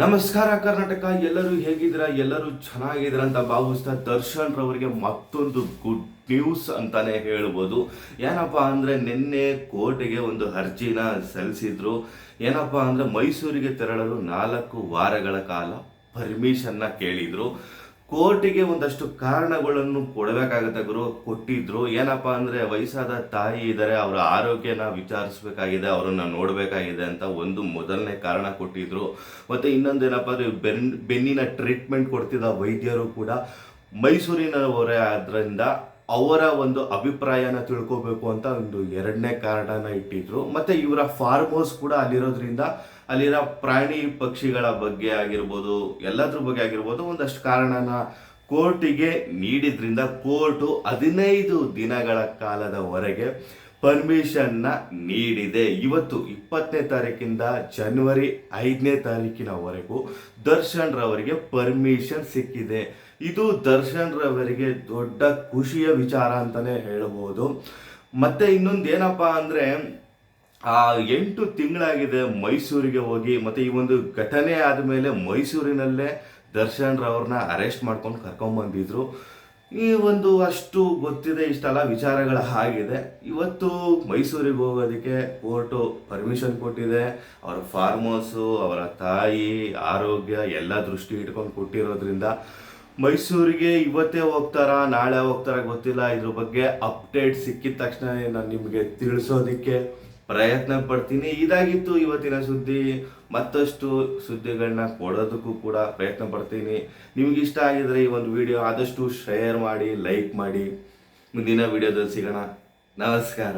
ನಮಸ್ಕಾರ ಕರ್ನಾಟಕ, ಎಲ್ಲರೂ ಹೇಗಿದ್ದೀರಾ? ಎಲ್ಲರೂ ಚೆನ್ನಾಗಿದ್ದೀರಾ ಅಂತ ಭಾವಿಸ್ತಾ ದರ್ಶನ್ ರವರಿಗೆ ಮತ್ತೊಂದು ಗುಡ್ ನ್ಯೂಸ್ ಅಂತಾನೆ ಹೇಳ್ಬೋದು. ಏನಪ್ಪ ಅಂದ್ರೆ ನಿನ್ನೆ ಕೋರ್ಟ್ಗೆ ಒಂದು ಅರ್ಜಿನ ಸಲ್ಲಿಸಿದ್ರು. ಏನಪ್ಪ ಅಂದ್ರೆ ಮೈಸೂರಿಗೆ ತೆರಳಲು ನಾಲ್ಕು ವಾರಗಳ ಕಾಲ ಪರ್ಮಿಷನ್ನ ಕೇಳಿದ್ರು. ಕೋರ್ಟಿಗೆ ಒಂದಷ್ಟು ಕಾರಣಗಳನ್ನು ಕೊಡಬೇಕಾಗತ್ತೆ ಗುರು. ಕೊಟ್ಟಿದ್ರು. ಏನಪ್ಪಾ ಅಂದ್ರೆ ವಯಸ್ಸಾದ ತಾಯಿ ಇದ್ದಾರೆ ಅವರ ಆರೋಗ್ಯನ ವಿಚಾರಿಸ್ಬೇಕಾಗಿದೆ, ಅವರನ್ನು ನೋಡಬೇಕಾಗಿದೆ ಅಂತ ಒಂದು ಮೊದಲನೇ ಕಾರಣ ಕೊಟ್ಟಿದ್ರು. ಮತ್ತೆ ಇನ್ನೊಂದು ಏನಪ್ಪಾ ಅಂದ್ರೆ ಬೆನ್, ಬೆನ್ನಿನ ಟ್ರೀಟ್ಮೆಂಟ್ ಕೊಡ್ತಿದ್ದ ವೈದ್ಯರು ಕೂಡ ಮೈಸೂರಿನವರೇ ಆದ್ದರಿಂದ ಅವರ ಒಂದು ಅಭಿಪ್ರಾಯನ ತಿಳ್ಕೋಬೇಕು ಅಂತ ಒಂದು ಎರಡನೇ ಕಾರಣನ ಇಟ್ಟಿದ್ರು. ಮತ್ತೆ ಇವರ ಫಾರ್ಮ್ ಹೌಸ್ ಕೂಡ ಅಲ್ಲಿರೋದ್ರಿಂದ ಅಲ್ಲಿರೋ ಪ್ರಾಣಿ ಪಕ್ಷಿಗಳ ಬಗ್ಗೆ ಆಗಿರ್ಬೋದು, ಎಲ್ಲದ್ರ ಬಗ್ಗೆ ಆಗಿರ್ಬೋದು, ಒಂದಷ್ಟು ಕಾರಣನ ಕೋರ್ಟಿಗೆ ನೀಡಿದ್ರಿಂದ ಕೋರ್ಟು ಹದಿನೈದು ದಿನಗಳ ಕಾಲದವರೆಗೆ ಪರ್ಮಿಷನ್ನ ನೀಡಿದೆ. ಇವತ್ತು ಇಪ್ಪತ್ತನೇ ತಾರೀಕಿಂದ ಜನವರಿ ಐದನೇ ತಾರೀಕಿನವರೆಗೂ ದರ್ಶನ್ ರವರಿಗೆ ಪರ್ಮಿಷನ್ ಸಿಕ್ಕಿದೆ. ಇದು ದರ್ಶನ್ ರವರಿಗೆ ದೊಡ್ಡ ಖುಷಿಯ ವಿಚಾರ ಅಂತಲೇ ಹೇಳಬಹುದು ಮತ್ತೆ ಇನ್ನೊಂದು ಏನಪ್ಪ ಅಂದ್ರೆ ಆ ಎಂಟು ತಿಂಗಳಾಗಿದೆ ಮೈಸೂರಿಗೆ ಹೋಗಿ, ಮತ್ತೆ ಈ ಒಂದು ಘಟನೆ ಆದಮೇಲೆ ಮೈಸೂರಿನಲ್ಲೇ ದರ್ಶನ್ ರವ್ರನ್ನ ಅರೆಸ್ಟ್ ಮಾಡ್ಕೊಂಡು ಕರ್ಕೊಂಬಂದಿದ್ರು. ಈ ಒಂದು ಅಷ್ಟು ಗೊತ್ತಿದೆ, ಇಷ್ಟೆಲ್ಲ ವಿಚಾರಗಳ ಆಗಿದೆ ಇವತ್ತು ಮೈಸೂರಿಗೆ ಹೋಗೋದಕ್ಕೆ ಕೋರ್ಟು ಪರ್ಮಿಷನ್ ಕೊಟ್ಟಿದೆ. ಅವರ ಫಾರ್ಮ್ ಹೌಸು ಅವರ ತಾಯಿ, ಆರೋಗ್ಯ ಎಲ್ಲ ದೃಷ್ಟಿ ಇಟ್ಕೊಂಡು ಕೊಟ್ಟಿರೋದ್ರಿಂದ ಮೈಸೂರಿಗೆ ಇವತ್ತೇ ಹೋಗ್ತಾರಾ, ನಾಳೆ ಹೋಗ್ತಾರಾ ಗೊತ್ತಿಲ್ಲ. ಇದ್ರ ಬಗ್ಗೆ ಅಪ್ಡೇಟ್ ಸಿಕ್ಕಿದ ತಕ್ಷಣ ನಾನು ನಿಮಗೆ ತಿಳಿಸೋದಕ್ಕೆ ಪ್ರಯತ್ನ ಪಡ್ತೀನಿ. ಇದಾಗಿತ್ತು ಇವತ್ತಿನ ಸುದ್ದಿ. ಮತ್ತಷ್ಟು ಸುದ್ದಿಗಳನ್ನ ಕೊಡೋದಕ್ಕೂ ಕೂಡ ಪ್ರಯತ್ನ ಪಡ್ತೀನಿ. ನಿಮ್ಗೆ ಇಷ್ಟ ಆಗಿದ್ರೆ ಈ ಒಂದು ವಿಡಿಯೋ ಆದಷ್ಟು ಶೇರ್ ಮಾಡಿ, ಲೈಕ್ ಮಾಡಿ. ಮುಂದಿನ ವಿಡಿಯೋದಲ್ಲಿ ಸಿಗೋಣ. ನಮಸ್ಕಾರ.